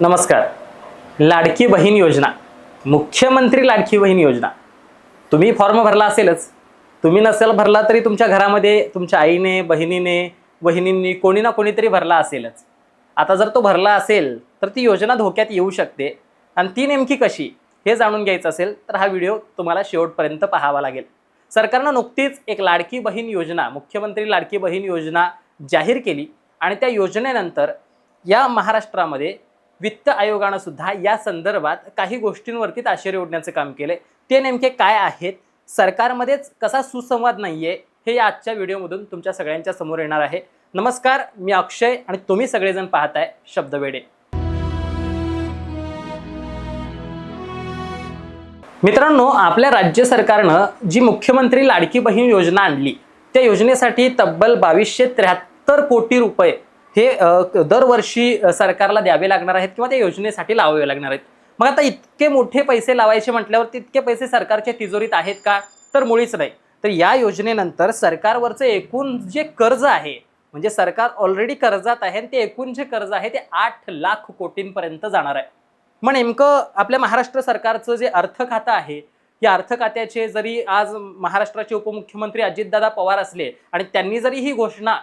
नमस्कार. लाडकी बहीण योजना. मुख्यमंत्री लाडकी बहीण योजना. तुम्ही फॉर्म भरला असेलच. तुम्ही नसेल भरला तरी तुमच्या घरामध्ये तुमच्या आईने बहिणीने बहिणींनी कोणी ना कोणीतरी भरला असेलच. आता जर तो भरला असेल तर ती योजना धोक्यात येऊ शकते. आणि ती नेमकी कशी हे जाणून घ्यायचं असेल तर हा व्हिडिओ तुम्हाला शेवटपर्यंत पाहावा लागेल. सरकारनं नुकतीच एक लाडकी बहीण योजना मुख्यमंत्री लाडकी बहीण योजना जाहीर केली. आणि त्या योजनेनंतर या महाराष्ट्रामध्ये वित्त आयोगानं सुद्धा या संदर्भात काही गोष्टींवरती आश्चर्य ओढण्याचं काम केलंय. ते नेमके काय आहेत? सरकारमध्येच कसा सुसंवाद नाहीये? हे या आजच्या व्हिडिओमधून तुमच्या सगळ्यांच्या समोर येणार आहे. नमस्कार मी अक्षय आणि तुम्ही सगळेजण पाहताय शब्दवेडे मित्रांनो आपल्या राज्य सरकारनं जी मुख्यमंत्री लाडकी बहीण योजना आणली त्या योजनेसाठी तब्बल बावीसशे त्र्याहत्तर कोटी रुपये हे दरवर्षी सरकारला द्यावे लागणार आहेत किंवा त्या योजनेसाठी लावावे लागणार आहेत. मग आता इतके मोठे पैसे लावायचे म्हटल्यावर तितके पैसे सरकारच्या तिजोरीत आहेत का? तर मुळीच नाही. तर या योजनेनंतर सरकारवरचं एकूण जे कर्ज आहे म्हणजे सरकार ऑलरेडी कर्जात आहे आणि ते एकूण जे कर्ज आहे ते आठ लाख कोटींपर्यंत जाणार आहे. मग नेमकं आपल्या महाराष्ट्र सरकारचं जे अर्थ खातं आहे या अर्थ खात्याचे जरी आज महाराष्ट्राचे उपमुख्यमंत्री अजितदादा पवार असले आणि त्यांनी जरी ही घोषणा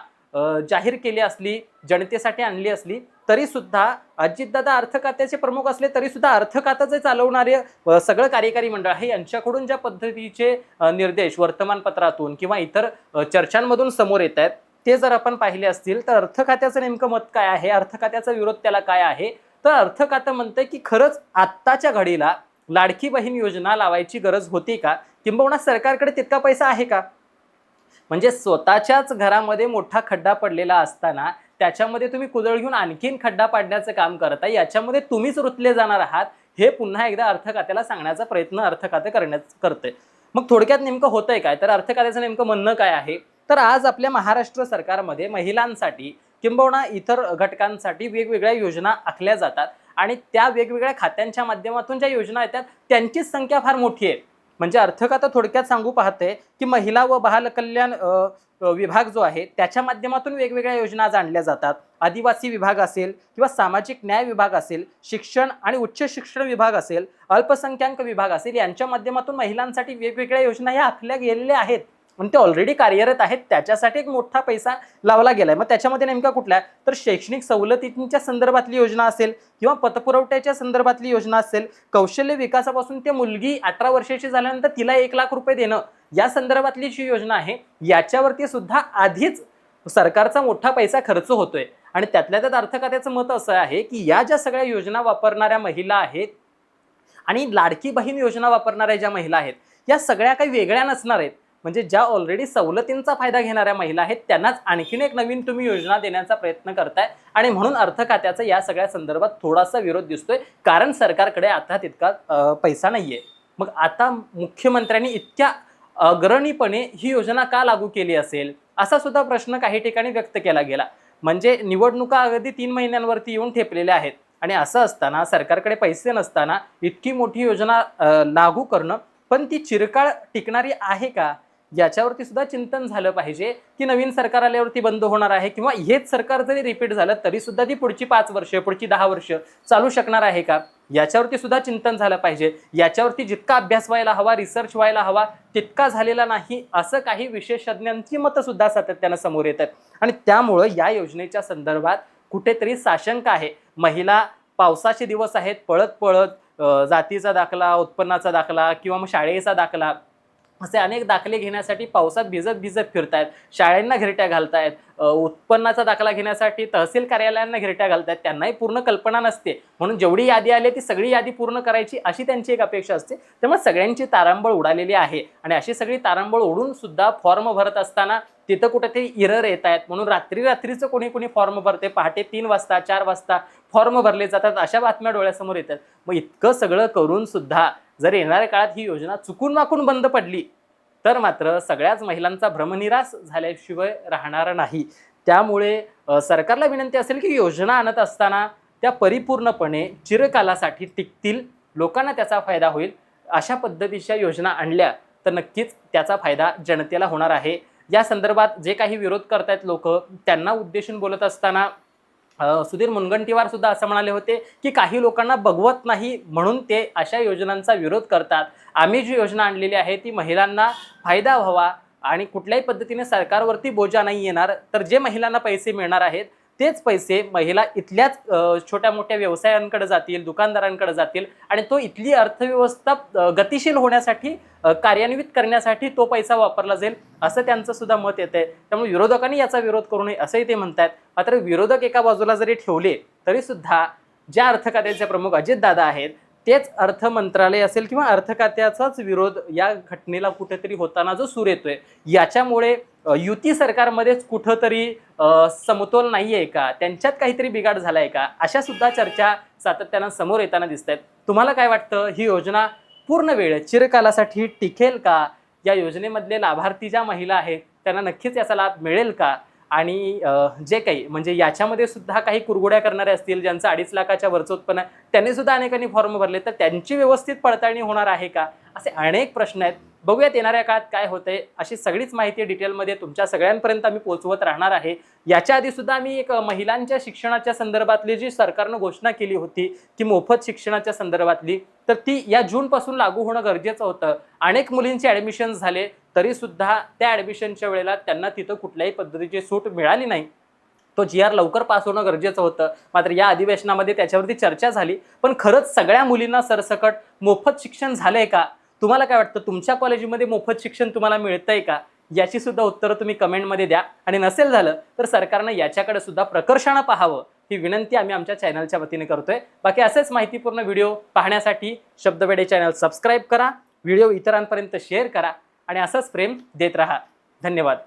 जाहीर केली असली जनतेसाठी आणली असली तरी सुद्धा अजितदादा अर्थ खात्याचे प्रमुख असले तरी सुद्धा अर्थ जे चालवणारे सगळं कार्यकारी मंडळ आहे यांच्याकडून ज्या पद्धतीचे निर्देश वर्तमानपत्रातून किंवा इतर चर्चांमधून समोर येत आहेत ते जर आपण पाहिले असतील तर अर्थ खात्याचं नेमकं मत काय आहे? अर्थ खात्याचा विरोध त्याला काय आहे? तर अर्थ खातं म्हणतंय की खरंच आत्ताच्या घडीला लाडकी बहीण योजना लावायची गरज होती का? किंबहुना सरकारकडे तितका पैसा आहे का? म्हणजे स्वतःच्याच घरामध्ये मोठा खड्डा पडलेला असताना त्याच्यामध्ये तुम्ही कुदळ घेऊन आणखीन खड्डा पाडण्याचं काम करता याच्यामध्ये तुम्हीच रुतले जाणार आहात. हे पुन्हा एकदा अर्थखात्याला सांगण्याचा प्रयत्न अर्थखाते करण्यात करते मग थोडक्यात नेमकं होतंय काय? तर अर्थखात्याचं नेमकं म्हणणं काय आहे? तर आज आपल्या महाराष्ट्र सरकारमध्ये महिलांसाठी किंबहुना इतर घटकांसाठी वेगवेगळ्या योजना आखल्या जातात. आणि त्या वेगवेगळ्या खात्यांच्या माध्यमातून ज्या योजना येतात त्यांचीच संख्या फार मोठी आहे. म्हणजे अर्थ थोडक्यात सांगू पाहते की महिला व बाल कल्याण विभाग जो आहे त्याच्या माध्यमातून वेगवेगळ्या योजना आज आणल्या जातात. आदिवासी विभाग असेल किंवा सामाजिक न्याय विभाग असेल शिक्षण आणि उच्च शिक्षण विभाग असेल अल्पसंख्याक विभाग असेल यांच्या माध्यमातून महिलांसाठी वेगवेगळ्या योजना ह्या आखल्या गेलेल्या आहेत. पण ते ऑलरेडी कार्यरत आहेत त्याच्यासाठी एक मोठा पैसा लावला गेलाय. मग त्याच्यामध्ये नेमका कुठला आहे? तर शैक्षणिक सवलतींच्या संदर्भातली योजना असेल किंवा पतपुरवठ्याच्या संदर्भातली योजना असेल कौशल्य विकासापासून ते मुलगी अठरा वर्षाची झाल्यानंतर तिला एक लाख रुपये देणं या संदर्भातली जी योजना आहे याच्यावरती सुद्धा आधीच सरकारचा मोठा पैसा खर्च होतोय. आणि त्यातल्या त्यात अर्थखात्याचं मत असं आहे की या ज्या सगळ्या योजना वापरणाऱ्या महिला आहेत आणि लाडकी बहीण योजना वापरणाऱ्या ज्या महिला आहेत या सगळ्या काही वेगळ्या नसणार आहेत. म्हणजे ज्या ऑलरेडी सवलतींचा फायदा घेणाऱ्या महिला आहेत त्यांनाच आणखीन एक नवीन तुम्ही योजना देण्याचा प्रयत्न करताय. आणि म्हणून अर्थ खात्याचा या सगळ्या संदर्भात थोडासा विरोध दिसतोय. कारण सरकारकडे आता तितका पैसा नाहीये. मग आता मुख्यमंत्र्यांनी इतक्या अग्रणीपणे ही योजना का लागू केली असेल? असा सुद्धा प्रश्न काही ठिकाणी व्यक्त केला गेला. म्हणजे निवडणुका अगदी तीन महिन्यांवरती येऊन ठेपलेल्या आहेत. आणि असं असताना सरकारकडे पैसे नसताना इतकी मोठी योजना लागू करणं पण ती चिरकाळ टिकणारी आहे का? याच्यावरती सुद्धा चिंतन झालं पाहिजे की नवीन सरकार आल्यावरती बंद होणार आहे किंवा हेच सरकार जरी रिपीट झालं तरी सुद्धा ती पुढची पाच वर्ष पुढची दहा वर्ष चालू शकणार आहे का? याच्यावरती सुद्धा चिंतन झालं पाहिजे. याच्यावरती जितका अभ्यास व्हायला हवा रिसर्च व्हायला हवा तितका झालेला नाही असं काही विशेषज्ञांची मतं सुद्धा सातत्यानं समोर येतात. आणि त्यामुळं या योजनेच्या संदर्भात कुठेतरी साशंक आहे. महिला पावसाचे दिवस आहेत पळत पळत जातीचा दाखला उत्पन्नाचा दाखला किंवा मग शाळेचा दाखला. असे अनेक दाखले घेण्यासाठी पावसात भिजत भिजत फिरतायत. शाळांना घिरट्या घालतायत. उत्पन्नाचा दाखला घेण्यासाठी तहसील कार्यालयांना घिरट्या घालतायत. त्यांनाही पूर्ण कल्पना नसते. म्हणून जेवढी यादी आली ती सगळी यादी पूर्ण करायची अशी त्यांची एक अपेक्षा असते. त्यामुळे सगळ्यांची तारांबळ उडालेली आहे. आणि अशी सगळी तारांबळ उडून सुद्धा फॉर्म भरत असताना तिथं कुठेतरी इरर येत आहेत म्हणून रात्री रात्रीचं कोणी कोणी फॉर्म भरते. पहाटे तीन वाजता चार वाजता फॉर्म भरले जातात. अशा बातम्या डोळ्यासमोर येतात. मग इतकं सगळं करून सुद्धा जर येणाऱ्या काळात ही योजना चुकून माकून बंद पडली तर मात्र सगळ्याच महिलांचा भ्रमनिरास झाल्याशिवाय राहणार नाही. त्यामुळे सरकारला विनंती असेल की योजना आणत असताना त्या परिपूर्णपणे चिरकालासाठी टिकतील लोकांना त्याचा फायदा होईल. अशा पद्धतीच्या योजना आणल्या तर नक्कीच त्याचा फायदा जनतेला होणार आहे. या संदर्भात जे काही विरोध करतायत लोक त्यांना उद्देशून बोलत असताना सुधीर मुनगंटीवार सुद्धा असं म्हणाले होते की काही लोकांना बघवत नाही म्हणून ते अशा योजनांचा विरोध करतात. आम्ही जी योजना आणलेली आहे ती महिलांना फायदा व्हावा आणि कुठल्याही पद्धतीने सरकारवरती बोजा नाही येणार. तर जे महिलांना पैसे मिळणार आहेत तेच पैसे महिला इथल्याच छोट्या मोठ्या व्यवसायांकडे जातील दुकानदारांकडे जातील आणि तो इथली अर्थव्यवस्था गतिशील होण्यासाठी कार्यान्वित करण्यासाठी तो पैसा वापरला जाईल असं त्यांचं सुद्धा मत येत आहे त्यामुळे विरोधकांनी याचा विरोध करू नये असंही ते म्हणतात मात्र विरोधक एका बाजूला जरी ठेवले तरी सुद्धा ज्या अर्थखात्याचे प्रमुख प्रमुख अजितदादा आहेत तेच अर्थ मंत्रालय असेल किंवा अर्थ खात्याचाच विरोध या घटनेला कुठेतरी होताना जो सूर येतोय याच्यामुळे युती सरकारमध्येच कुठंतरी समतोल नाही आहे का? त्यांच्यात काहीतरी बिघाड झाला आहे का? अशा सुद्धा चर्चा सातत्यानं समोर येताना दिसत आहेत तुम्हाला काय वाटतं? ही योजना पूर्ण वेळ चिरकालासाठी टिकेल का? या योजनेमधले लाभार्थी ज्या महिला आहेत त्यांना नक्कीच याचा लाभ मिळेल का? आणि जे काही म्हणजे याच्यामध्ये सुद्धा काही कुरगुड्या करणारे असतील ज्यांचं अडीच लाखाच्या वरचं उत्पन्न आहे त्यांनी सुद्धा अनेकांनी फॉर्म भरले तर त्यांची व्यवस्थित पडताळणी होणार आहे का? असे अनेक प्रश्न आहेत. बघूयात येणाऱ्या काळात काय होतंय. अशी सगळीच माहिती डिटेलमध्ये तुमच्या सगळ्यांपर्यंत आम्ही पोहोचवत राहणार आहे. याच्या आधी सुद्धा आम्ही एक महिलांच्या शिक्षणाच्या संदर्भातली जी सरकारनं घोषणा केली होती की मोफत शिक्षणाच्या संदर्भातली तर ती या जूनपासून लागू होणं गरजेचं होतं. अनेक मुलींचे ॲडमिशन झाले तरी सुद्धा त्या ॲडमिशनच्या वेळेला त्यांना तिथं कुठल्याही पद्धतीची सूट मिळाली नाही. तो जी आर लवकर पास होणं गरजेचं होतं. मात्र या अधिवेशनामध्ये त्याच्यावरती चर्चा झाली. पण खरंच सगळ्या मुलींना सरसकट मोफत शिक्षण झालंय का? तुम्हाला काय वाटतं तुमच्या कॉलेजमध्ये मोफत शिक्षण तुम्हाला मिळतंय का? याची सुद्धा उत्तरं तुम्ही कमेंटमध्ये द्या. आणि नसेल झालं तर सरकारनं याच्याकडे सुद्धा प्रकर्षानं पाहावं ही विनंती आम्ही आमच्या चॅनलच्या वतीने करतोय. बाकी असेच माहितीपूर्ण व्हिडिओ पाहण्यासाठी शब्दवेडे चॅनल सबस्क्राईब करा व्हिडिओ इतरांपर्यंत शेअर करा आणि असंच प्रेम देत राहा. धन्यवाद.